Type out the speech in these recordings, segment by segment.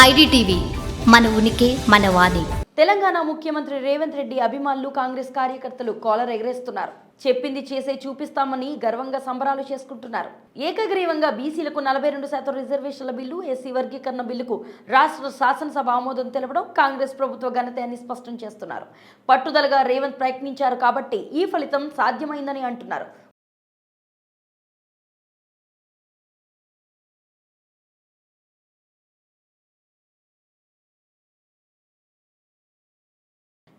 IDTV మన ఉనికి మన వాణి. తెలంగాణ ముఖ్యమంత్రి రేవంత్ రెడ్డి అభిమానులు కాంగ్రెస్ కార్యకర్తలు కాలర్ ఎగరేస్తున్నారు. చెప్పింది చేసే చూపిస్తామని గర్వంగా సంబరాలు చేసుకుంటున్నారు. ఏకగ్రీవంగా బీసీలకు నలభై రెండు శాతం రిజర్వేషన్ల బిల్లు ఎస్సీ వర్గీకరణ బిల్లుకు రాష్ట్ర శాసనసభ ఆమోదం తెలపడం కాంగ్రెస్ ప్రభుత్వ ఘనత అని స్పష్టం చేస్తున్నారు. పట్టుదలగా రేవంత్ ప్రయత్నించారు కాబట్టి ఈ ఫలితం సాధ్యమైందని అంటున్నారు.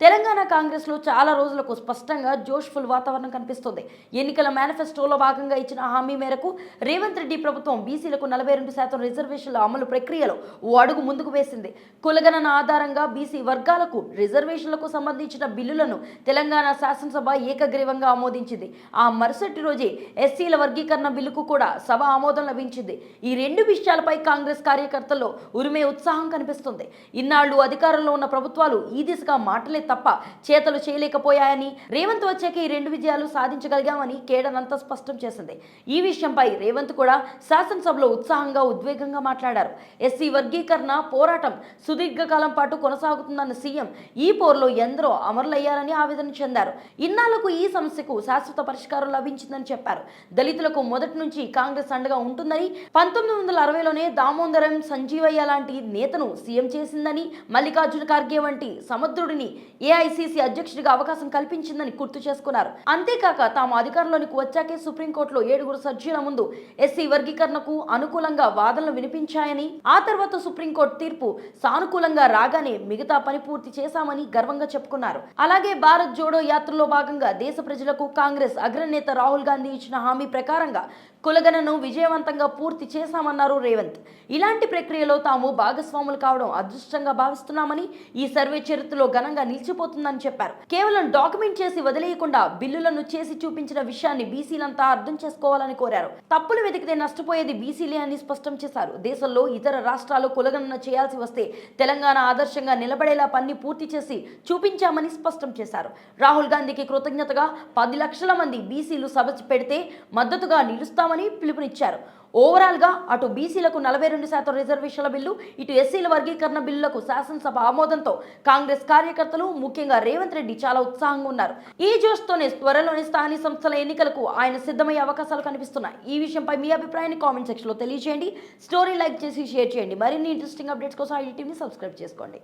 తెలంగాణ కాంగ్రెస్లో చాలా రోజులకు స్పష్టంగా జోష్ఫుల్ వాతావరణం కనిపిస్తుంది. ఎన్నికల మేనిఫెస్టోలో భాగంగా ఇచ్చిన హామీ మేరకు రేవంత్ రెడ్డి ప్రభుత్వం బీసీలకు నలభై రెండు శాతం రిజర్వేషన్ల అమలు ప్రక్రియలో ఓ అడుగు ముందుకు వేసింది. కులగణన ఆధారంగా బీసీ వర్గాలకు రిజర్వేషన్లకు సంబంధించిన బిల్లులను తెలంగాణ శాసనసభ ఏకగ్రీవంగా ఆమోదించింది. ఆ మరుసటి రోజే ఎస్సీల వర్గీకరణ బిల్లుకు కూడా సభ ఆమోదం లభించింది. ఈ రెండు విషయాలపై కాంగ్రెస్ కార్యకర్తల్లో ఉరిమే ఉత్సాహం కనిపిస్తుంది. ఇన్నాళ్ళు అధికారంలో ఉన్న ప్రభుత్వాలు ఈ దిశగా మాటలే తప్ప చేతలు చేయలేకపోయాయని రేవంత్ వచ్చాక ఈ రెండు విజయాలు సాధించగలిగామని కేడనంతా స్పష్టం చేసింది. ఈ విషయంపై రేవంత్ కూడా శాసనసభలో ఉత్సాహంగా ఉద్వేగంగా మాట్లాడారు. ఎస్సీ వర్గీకరణ పోరాటం సుదీర్ఘకాలం పాటు కొనసాగుతుందన్న సీఎం ఈ పోరులో ఎందరో అమరులయ్యారని ఆవేదన చెందారు. ఇన్నాళ్ళకు ఈ సమస్యకు శాశ్వత పరిష్కారం లభించిందని చెప్పారు. దళితులకు మొదటి నుంచి కాంగ్రెస్ అండగా ఉంటుందని పంతొమ్మిది వందల అరవైలోనే దామోదరం సంజీవయ్య లాంటి నేతను సీఎం చేసిందని మల్లికార్జున ఖార్గే వంటి సముద్రుడిని ఏఐసీసీ అధ్యక్షుడిగా అవకాశం కల్పించిందని గుర్తు చేసుకున్నారు. అంతేకాక తాము అధికారంలోనికి వచ్చాకే సుప్రీంకోర్టులో ఏడుగురు సజ్జుల ముందు ఎస్సీ వర్గీకరణకు అనుకూలంగా వాదనలు వినిపించాయని ఆ తర్వాత సుప్రీంకోర్టు తీర్పు సానుకూలంగా రాగానే మిగతా పని పూర్తి చేశామని గర్వంగా చెప్పుకున్నారు. అలాగే భారత్ జోడో యాత్రలో భాగంగా దేశ ప్రజలకు కాంగ్రెస్ అగ్రనేత రాహుల్ గాంధీ ఇచ్చిన హామీ ప్రకారంగా కులగణను విజయవంతంగా పూర్తి చేశామన్నారు రేవంత్. ఇలాంటి ప్రక్రియలో తాము భాగస్వాములు కావడం అదృష్టంగా భావిస్తున్నామని ఈ సర్వే చరిత్రలో ఘనంగా నిలిచిపోతుందని చెప్పారు. కేవలం డాక్యుమెంట్ చేసి వదిలేయకుండా బిల్లులను చేసి చూపించిన విషయాన్ని బీసీలంతా అర్థం చేసుకోవాలని కోరారు. తప్పులు వెతికితే నష్టపోయేది బీసీలే అని స్పష్టం చేశారు. దేశంలో ఇతర రాష్ట్రాలు కులగణన చేయాల్సి వస్తే తెలంగాణ ఆదర్శంగా నిలబడేలా పని పూర్తి చేసి చూపించామని స్పష్టం చేశారు. రాహుల్ గాంధీకి కృతజ్ఞతగా పది లక్షల మంది బీసీలు సభ పెడితే మద్దతుగా నిలుస్తామని పిలుపునిచ్చారు. ఓవరాల్గా అటు బీసీలకు నలభై రెండు శాతం రిజర్వేషన్ల బిల్లు ఇటు ఎస్సీల వర్గీకరణ బిల్లులకు శాసనసభ ఆమోదంతో కాంగ్రెస్ కార్యకర్తలు ముఖ్యంగా రేవంత్ రెడ్డి చాలా ఉత్సాహంగా ఉన్నారు. ఈ జోష్తోనే త్వరలోని స్థానిక సంస్థల ఎన్నికలకు ఆయన సిద్ధమయ్యే అవకాశాలు కనిపిస్తున్నాయి. ఈ విషయంపై మీ అభిప్రాయాన్ని కామెంట్ సెక్షన్లో తెలియజేయండి. స్టోరీ లైక్ చేసి షేర్ చేయండి. మరిన్ని ఇంట్రెస్టింగ్ అప్డేట్స్ కోసం ఐటీ టీవీని సబ్స్క్రైబ్ చేసుకోండి.